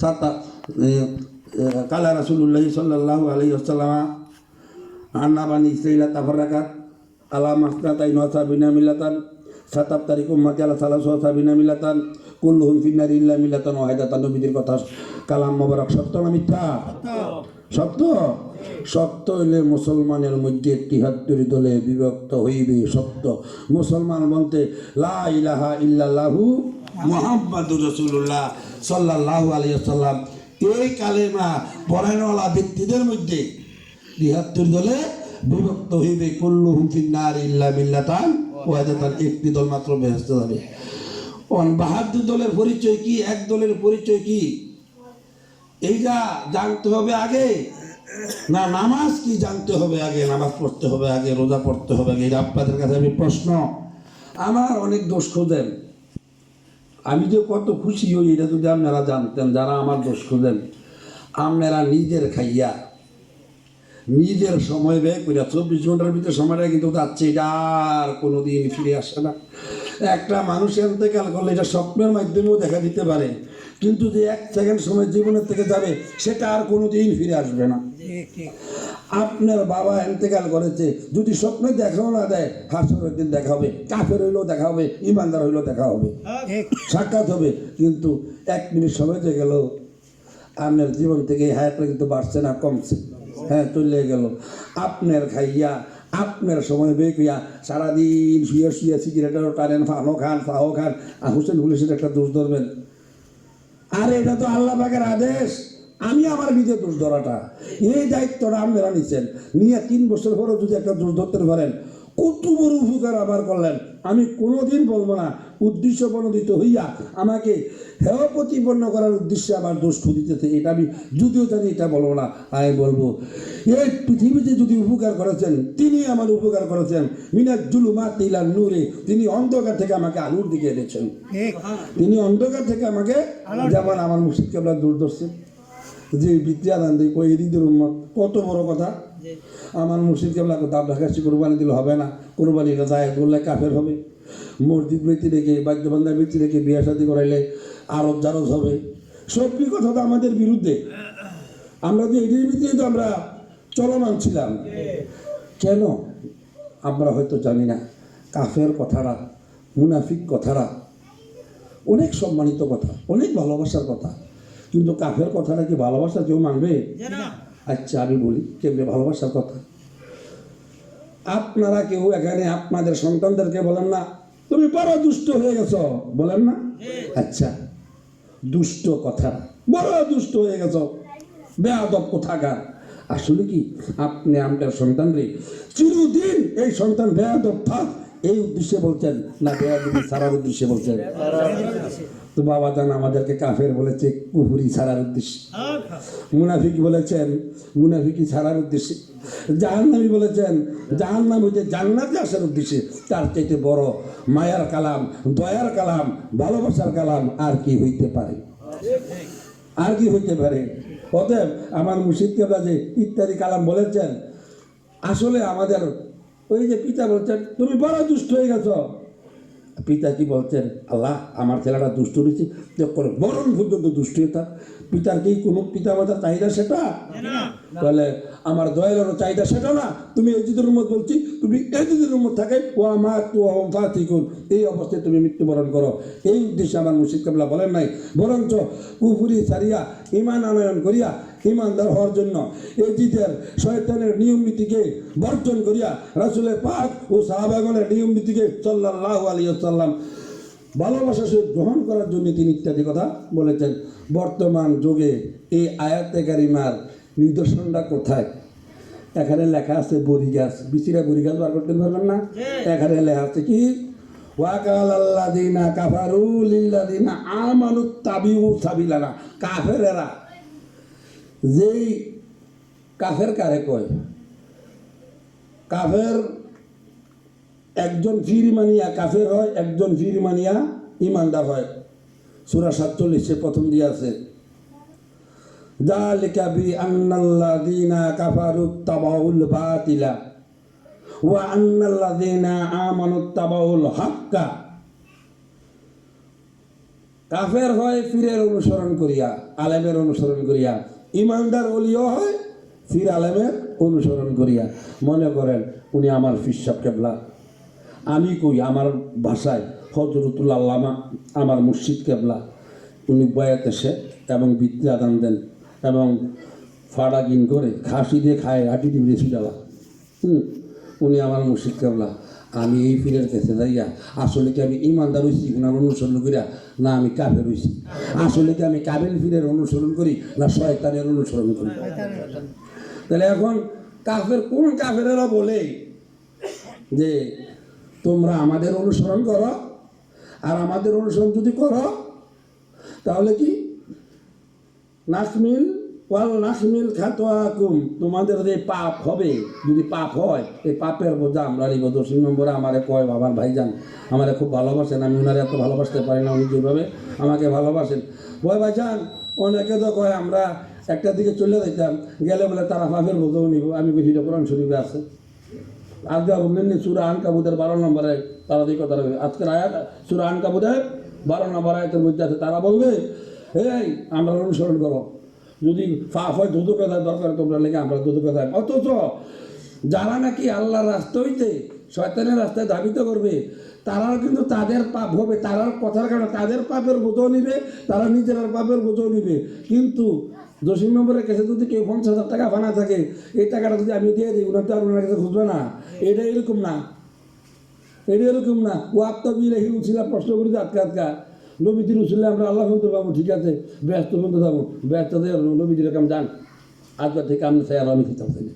সাতা কালা রাসুল্লাহ সাল্লাহ আলাই আসসালামা আন্না বানি ইসরাইলা তাফারাকাত, আলা মাসনাতাই নসা বিনা মিলাতান সাতাব তারিখ উম্মাতি আলা সালাসু সাবিনা মিলাতান, কুল্লুহুম ফিন্নার ইল্লা মিলাতান ওয়াহিদাতান, নবীদের কথা কালাম মোবারক, সত্য না মিথ্যা? সত্য। সত্য হইলে মুসলমানের মধ্যে তিহাত্তর দলে বিভক্ত হইবে সত্য। মুসলমান বলতে, লা ইলাহা ইল্লাল্লাহু মুহাম্মাদুর রাসূলুল্লাহ। সাল্লাল্লাহু আলাইহি সাল্লাম এই কালেমা পড়ানোওয়ালা ব্যক্তিদের মধ্যে তিহাত্তর দলে বিভক্ত হইবে। কুল্লু হুমফিন্নার ইল্লা মিল্লাতান একটি দল মাত্র বেহেস্ত যাবে বাহাদুর দলের পরিচয় কি? এক দলের পরিচয় কি? এইটা জানতে হবে আগে। না, নামাজ কি জানতে হবে আগে? নামাজ পড়তে হবে আগে, রোজা পড়তে হবে আগে? এটা আপনাদের কাছে আমি প্রশ্ন। আমার অনেক দোষ খোঁজেন। আমি যে কত খুশি হই, এটা যদি আপনারা জানতেন, যারা আমার দোষ খোঁজেন, আপনারা নিজের খাইয়া, নিজের সময় ব্যয় করে চব্বিশ ঘণ্টার ভিতরে সময়টা কিন্তু যাচ্ছে, এটা আর কোনো দিন ফিরে আসে না। একটা মানুষ এতেকাল করলে এটা স্বপ্নের মাধ্যমেও দেখা দিতে পারে, কিন্তু যে এক সেকেন্ড সময় জীবনের থেকে যাবে, সেটা আর কোনো দিন ফিরে আসবে না। আপনার বাবা এতেকাল করেছে। যদি স্বপ্নে দেখাও না দেয় হাসরের দিন দেখা হবে। কাফের হইলেও দেখা হবে ইমানদার হইলেও দেখা হবে। সাক্ষাৎ হবে। কিন্তু এক মিনিট সময় যে গেল। আপনার জীবন থেকে হায়াতটা কিন্তু বাড়ছে না কমছে। হ্যাঁ চলে গেল। আপনার খাইয়া আপনার সময় বে কইয়া সারাদিন শুয়ে শুয়ে সিগারেটও টানেন ফানও খান ফাও খান। আর হোসেন পুলিশের একটা দোষ ধরবেন। আর এটা তো আল্লাহ পাকের আদেশ। আমি আমার নিজে দোষ ধরাটা। এই দায়িত্বটা আপনারা নিচ্ছেন নিয়ে তিন বছর পরেও যদি একটা দোষ ধরতে পারেন কত বড় উপকার আবার করলেন। আমি কোনোদিন বলব না উদ্দেশ্য প্রণোদিত হইয়া আমাকে হেয় প্রতিপন্ন করার উদ্দেশ্যে আমার দোষ দিতেছে এটা আমি যদিও জানি এটা বলব না আমি বলব। এই পৃথিবীতে যদি উপকার করেছেন তিনি আমার উপকার করেছেন। মিনার জুলুমা তিলার নূরে তিনি অন্ধকার থেকে আমাকে আলুর দিকে এনেছেন। তিনি অন্ধকার থেকে আমাকে যেমন আমার মুর্শিদ কেবলা দূর ধরছে যে বিদ্যাদান দিই কই ঈদের উন্মত কত বড় কথা। আমার মুর্শিদ কেবলা দাব ঢাকাশি কোরবানি দিলে হবে না। কোরবানিটা যায় করলে কাফের হবে। মসজিদ ব্যক্তি রেখে বাদ্যবান্ধা ব্যক্তি রেখে বিয়া শাদি করাইলে আরব জারজ হবে। সবটি কথা তো আমাদের বিরুদ্ধে। আমরা তো এটির ভিতরে তো আমরা চলমান ছিলাম। কেন? আমরা হয়তো জানি না। কাফের কথারা মুনাফিক কথারা অনেক সম্মানিত কথা অনেক ভালোবাসার কথা। কিন্তু কাফের কথাটা কি ভালোবাসা কেউ মানবে? আচ্ছা আমি বলি কেমনে ভালোবাসার কথা? আপনারা কেউ এখানে আপনাদের সন্তানদেরকে বলেন না তুমি বড় দুষ্ট হয়ে গেছ। বলেন না? আচ্ছা দুষ্ট কথা বড় দুষ্ট হয়ে গেছো। বেয়াদব কোথাকার? আসলে কি আপনি আপনার সন্তানরে চিরদিন এই সন্তান বেয়াদব থাক এই উদ্দেশ্যে বলছেন না বেয়াদবি সারার উদ্দেশ্যে বলছেন? তো বাবা জান আমাদেরকে কাফের বলেছে কুহুরি ছাড়ার উদ্দেশ্যে। মুনাফিক বলেছেন মুনাফিকি ছাড়ার উদ্দেশ্যে। জাহান্নামি বলেছেন, জাহান্নাম হইতে জান্নাতে আসার উদ্দেশ্যে। তার চাইতে বড় মায়ার কালাম, দয়ার কালাম, ভালোবাসার কালাম আর কি হইতে পারে? আর কি হইতে পারে? অতএব আমার মুর্শিদ কেবলা যে ইত্যাদি কালাম বলেছেন, আসলে আমাদের ওই যে পিতা বলছেন, তুমি বড় দুষ্ট হয়ে গেছো। পিতা কি বলছেন আল্লাহ আমার ছেলেটা দুষ্ট হয়েছে যখন মরণ পর্যন্ত দুষ্ট থাক। পিতার কি কোনো পিতা মাতার চাহিদা সেটা? তাহলে আমার দয়ালেরও চাহিদা সেটা না। তুমি এই জিদের উম্মত বলছি, তুমি এই জিদের উম্মত থাকে ও আমার তো ফাতিকুন এই অবস্থায় তুমি মৃত্যুবরণ করো। এই উদ্দেশ্যে আমার মুর্শিদ কাবলা বলেন নাই। বরঞ্চ কুফুরি সারিয়া ইমান আনয়ন করিয়া ইমানদার হওয়ার জন্য এই জিদের শয়তানের নিয়ম নীতিকে বর্জন করিয়া রাসুলের পাক ও সাহাবাগনের নিয়ম নীতিকে সাল্লাহ আলী সাল্লাম ভালোবাসা সহিত গ্রহণ করার জন্য তিনি ইত্যাদি কথা বলেছেন। বর্তমান যুগে এই আয়াতে কারিমার নিদর্শনটা কোথায়? এখানে লেখা আছে বড়ি গাছ। বিচিরা বড়ি গাছ বার করতে পারবেন না? এখানে লেখা আছে কি? ওয়াকাল আল্লাদিনা কাফারু লিল্লাদিনা আমানু তাবিউ সাবিলানা। কাফেরেরা যেই কাফের কারে কয়? কাফের একজন ফিরিমানিয়া কাফের হয় একজন ফিরিমানিয়া ইমানদার হয়। সুরা সাতচল্লিশে প্রথম দিয়ে আছে। জালিকা বি আন্নাল্লাযীনা কাফারু তাবাউল বাতিলা ওয়া আন্নাল্লাযীনা আমানু তাবাউল হাক্কা কাফের হয় ফিরের অনুসরণ করিয়া, আলেমের অনুসরণ করিয়া। ইমানদার অলিও হয় ফির আলেমের অনুসরণ করিয়া। মনে করেন, উনি আমার ফিসাব কেবলা। আমি কই, আমার ভাষায় হজরতুল আল্লামা, আমার মুর্শিদ কেবলা। উনি বয়াত এসে এবং বৃত্তি আদান দেন। এবং ফাড়া কিন করে খাসি দিয়ে খায়, আটি বেশি ডালা হুম, উনি আমার মুর্শিদ কেবলা আমি এই ফিরের কাছে যাইয়া, আসলে কি আমি ইমানদার হইছি ওনার অনুসরণ করিয়া? না, আমি কাফের হইছি। আসলে কি আমি কাবেল ফিরের অনুসরণ করি না শয়তানের অনুসরণ করি? তাহলে এখন কাফের, কোন কাফেরেরা বলে যে, তোমরা আমাদের অনুসরণ করো, আর আমাদের অনুসরণ যদি করো, তাহলে কি নাকমিল ওয়াল নাকমিল খাতোয়াকুম তোমাদের যে পাপ হবে, যদি পাপ হয় এই পাপের বোঝা আমরা নিব। দশম নম্বরে আমারে কয়, বাবার ভাইজান, আমারে খুব ভালোবাসেন, আমি ওনারে এত ভালোবাসতে পারি না উনি যেভাবে আমাকে ভালোবাসেন। বয় ভাইজান, অনেকে তো কয়, আমরা একটা দিকে চলে যেতাম গেলে বলে তারা পাপের বোঝাও নিব, আমি বুঝি কোরআন শরীফে আছে। আজকে বললেন সুরা আন কাবুদের বারো নম্বরে তারা দিকে কথা আজকের আয়াত, সুরা আন কাবুদের বারো নম্বর আয়াতের মধ্যে আছে, তারা বলবে এই, আমরা অনুসরণ করো। যদি ফাফ হয় দুদু কথা দরকার তোমরা লেগে আমরা দুদু কথা অথচ যারা নাকি আল্লাহর রাস্তা হইতে শয়তানের রাস্তায় ধাবিত করবে, তারাও কিন্তু তাদের পাপ হবে, তারার কথার কারণে তাদের পাপের বোঝও নিবে, তারা নিজের পাপের বোঝও নিবে। কিন্তু দশম নম্বরের কাছে যদি কেউ পঞ্চাশ হাজার টাকা ফানা থাকে, এই টাকাটা যদি আমি দিয়ে দিই ওনার তো আর ওনার কাছে খুঁজবে না। এটা এরকম না। এটা এরকম না। ও আত্মবিল হিরু ছিল প্রশ্ন করি আটকা আটকা নবীজির উচলে আমরা আল্লাহ বলতে পাবো ঠিক আছে? ব্যস্ত বলতে যাব। ব্যস্ত নবীদের কাম যান আজকাল থেকে আমি সে আর আমি খেতাম চাই